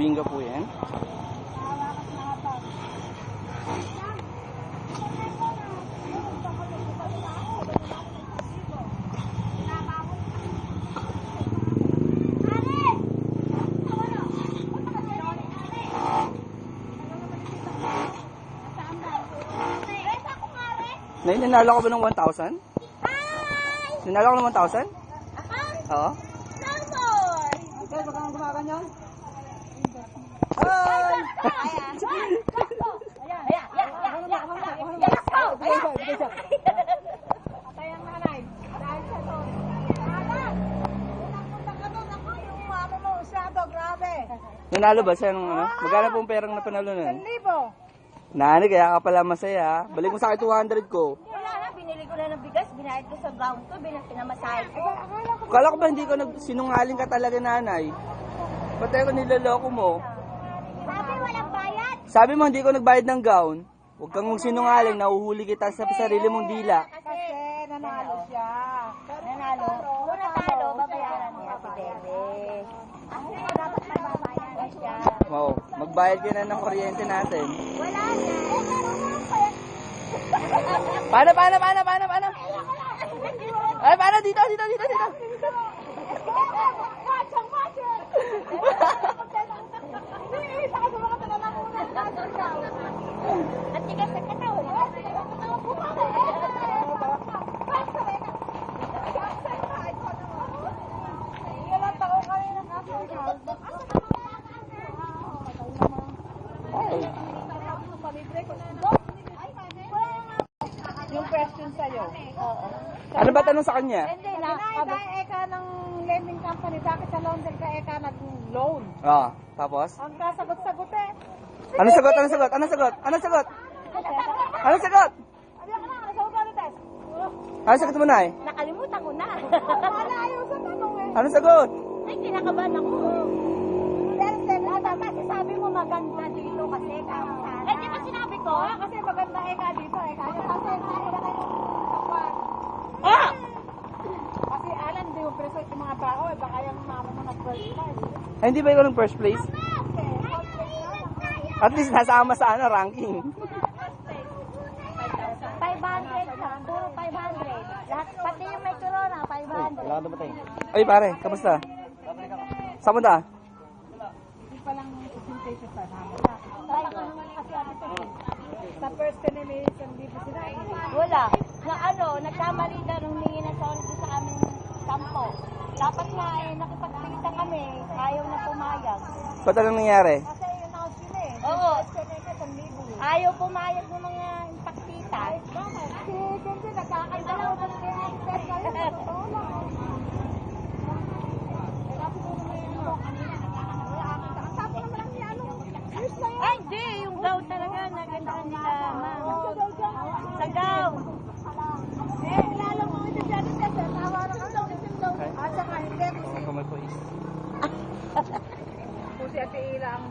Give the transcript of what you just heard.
Bingo po yan. Nay, nanalo ko ba ng 1,000? Nanalo ko ng 1,000? Oo. Okay, baka nang gumaganyan. Kayang Grabe. Nanalo ba siya ng ano? Magkano pong perang napanalo nun? Libo. Nani, kaya ka pala masaya. Balik mo sa akin 200 ko. Wala na, binili ko na ng bigas, binayad ko sa ground ko, pinamasahe ko. Kala ko ba hindi ko nag sinungaling ka talaga nanay? Ba't ako niloloko mo? Sabi mo hindi ko nagbayad ng gown. Huwag kang sinungaling, nahuhuli kita sa sarili mong dila. Kasi nanalo siya. Nanalo. Kung natalo, babayaran niya si Bebe. Kasi dapat magbabayaran siya. Wow, magbayad ka na ng kuryente natin. Wala na. Eh, meron pa. Paano, paano, paano, paano, paano? Ay, paano? Dito, dito, dito, dito. At tigas sa katawan. Ilan taon kami nakasal. Yung question sa'yo. Ano ba tanong sa kanya? Hindi na. Ka eka ng lending company. Bakit sa London ka eka nag-loan? Oo, tapos? Ang kasagot-sagot eh. Ano sagot? Ano sagot? Ano sagot? Ano sagot? Ano sagot? Ano na? Na? Ano sagot mo na eh? Nakalimutan ko na. Wala ayaw sa tanong eh. Ano sagot? Ay, kinakabahan ako. Tao eh. Baka yung mama mo nag-first class. Ay, hindi ba ikaw ng first place? At least nasama sa ano, ranking. 500 lang. Puro 500. Lahat, pati yung may corona, 500. dumating. Ay, pare, kamusta? Saan mo na? Hindi pa lang presentation sa namin. Kaya ka naman kasi ate ko. Sa first generation, di ba sila? Wala. Na ano, nagkamali na nung hingi na sorry sa amin sampo. Dapat nga eh, nakipagpilitan kami. Ayaw na pumayag. Ba't anong nangyari? Kasi yun ako sila eh. Oo. Ayaw pumayag ng Kailangang.